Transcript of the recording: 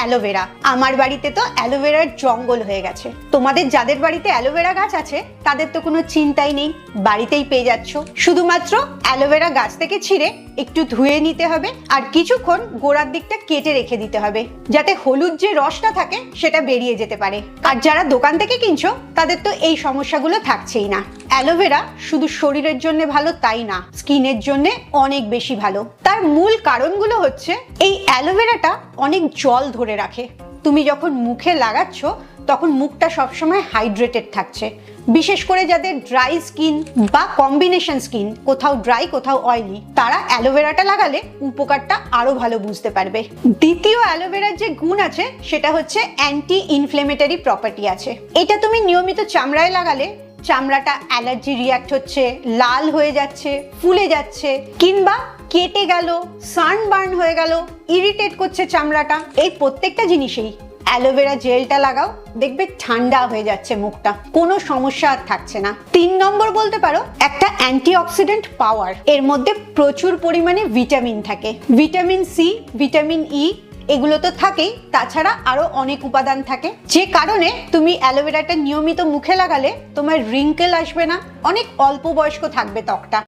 Aloe vera. আমার বাড়িতে তো অ্যালোভেরার জঙ্গল হয়ে গেছে। তোমাদের যাদের বাড়িতে অ্যালোভেরা গাছ আছে, তাদের তো কোনো চিন্তাই নেই। বাড়িতেই পেয়ে যাচ্ছ। শুধুমাত্র অ্যালোভেরা গাছ থেকে ছিঁড়ে একটু ধুয়ে নিতে হবে আর কিছুক্ষণ গোড়ার দিকটা কেটে রেখে দিতে হবে, যাতে হলুদ যে রসটা থাকে সেটা বেরিয়ে যেতে পারে। আর যারা দোকান থেকে কিনছো, তাদের তো এই সমস্যাগুলো থাকছেই না। অ্যালোভেরা শুধু শরীরের জন্য ভালো, তাই না? স্কিনের জন্য অনেক বেশি ভালো। তার মূল কারণগুলো হচ্ছে, এই অ্যালোভেরাটা অনেক জল ধরে রাখে। তুমি যখন মুখে লাগাচ্ছ, তখন মুখটা সবসময় হাইড্রেটেড থাকছে। বিশেষ করে যাদের ড্রাই স্কিন বা কম্বিনেশন স্কিন, কোথাও ড্রাই, কোথাও অয়েলি, তারা অ্যালোভেরাটা লাগালে উপকারটা আরও ভালো বুঝতে পারবে। দ্বিতীয় অ্যালোভেরার যে গুণ আছে, সেটা হচ্ছে অ্যান্টি ইনফ্লেমেটারি প্রপার্টি আছে। এটা তুমি নিয়মিত চামড়ায় লাগালে চামড়াটা অ্যালার্জি রিয়াক্ট হচ্ছে, লাল হয়ে যাচ্ছে, ফুলে যাচ্ছে, কিংবা কেটে গেল, সানবার্ন হয়ে গেল, ইরিটেট করছে চামড়াটা। এই প্রত্যেকটা জিনিসেই অ্যালোভেরা জেলটা লাগাও, দেখবে ঠান্ডা হয়ে যাচ্ছে মুখটা। কোনো সমস্যা আর থাকছে না। তিন নম্বর বলতে পারো, একটা অ্যান্টিঅক্সিডেন্ট পাওয়ার। এর মধ্যে প্রচুর পরিমাণে ভিটামিন থাকে। ভিটামিন সি, ভিটামিন ই এগুলো তো থাকেই, তাছাড়া আরও অনেক উপাদান থাকে। যে কারণে তুমি অ্যালোভেরাটা নিয়মিত মুখে লাগালে তোমার রিঙ্কেল আসবে না, অনেক অল্প বয়স্ক থাকবে ত্বকটা।